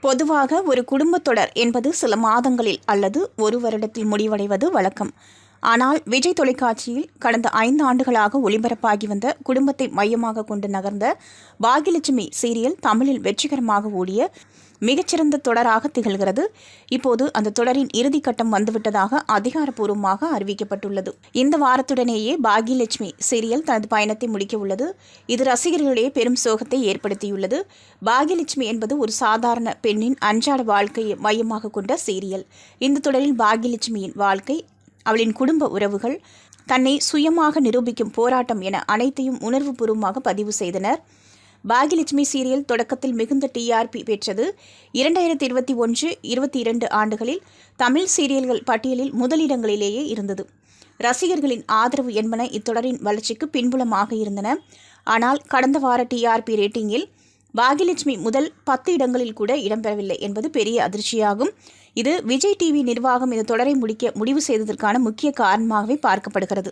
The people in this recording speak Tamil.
பொதுவாக ஒரு குடும்பத் தொடர் என்பது சில மாதங்களில் அல்லது ஒரு வருடத்தில் முடிவடைவது வழக்கம். ஆனால் விஜய் தொலைக்காட்சியில் கடந்த ஐந்து ஆண்டுகளாக ஒளிபரப்பாகி வந்த குடும்பத்தை மையமாக கொண்டு நகர்ந்த பாகியலட்சுமி சீரியல் தமிழில் வெற்றிகரமாக ஓடிய மிகச்சிறந்த தொடராக திகழ்கிறது. இப்போது அந்த தொடரின் இறுதிக்கட்டம் வந்துவிட்டதாக அதிகாரப்பூர்வமாக அறிவிக்கப்பட்டுள்ளது. இந்த வாரத்துடனேயே பாகியலட்சுமி சீரியல் தனது பயணத்தை முடிக்க உள்ளது. இது ரசிகர்களிடையே பெரும் சோகத்தை ஏற்படுத்தியுள்ளது. பாகியலட்சுமி என்பது ஒரு சாதாரண பெண்ணின் அன்றாட வாழ்க்கையை மையமாக கொண்ட சீரியல். இந்த தொடரில் பாகியலட்சுமியின் வாழ்க்கை அவளின் குடும்ப உறவுகள் தன்னை சுயமாக நிரூபிக்கும் போராட்டம் என அனைத்தையும் உணர்வுபூர்வமாக பதிவு செய்தனர். பாகியலட்சுமி சீரியல் தொடக்கத்தில் மிகுந்த டிஆர்பி பெற்றது. இரண்டாயிரத்தி இருபத்தி ஒன்று இருபத்தி இரண்டு ஆண்டுகளில் தமிழ் சீரியல்கள் பட்டியலில் முதலிடங்களிலேயே இருந்தது. ரசிகர்களின் ஆதரவு என்பன இத்தொடரின் வளர்ச்சிக்கு பின்புலமாக இருந்தன. ஆனால் கடந்த வார டிஆர்பி ரேட்டிங்கில் பாகியலட்சுமி முதல் பத்து இடங்களில் கூட இடம்பெறவில்லை என்பது பெரிய அதிர்ச்சியாகும். இது விஜய் டிவி நிர்வாகம் இந்த தொடரை முடிக்க முடிவு செய்ததற்கான முக்கிய காரணமாகவே பார்க்கப்படுகிறது.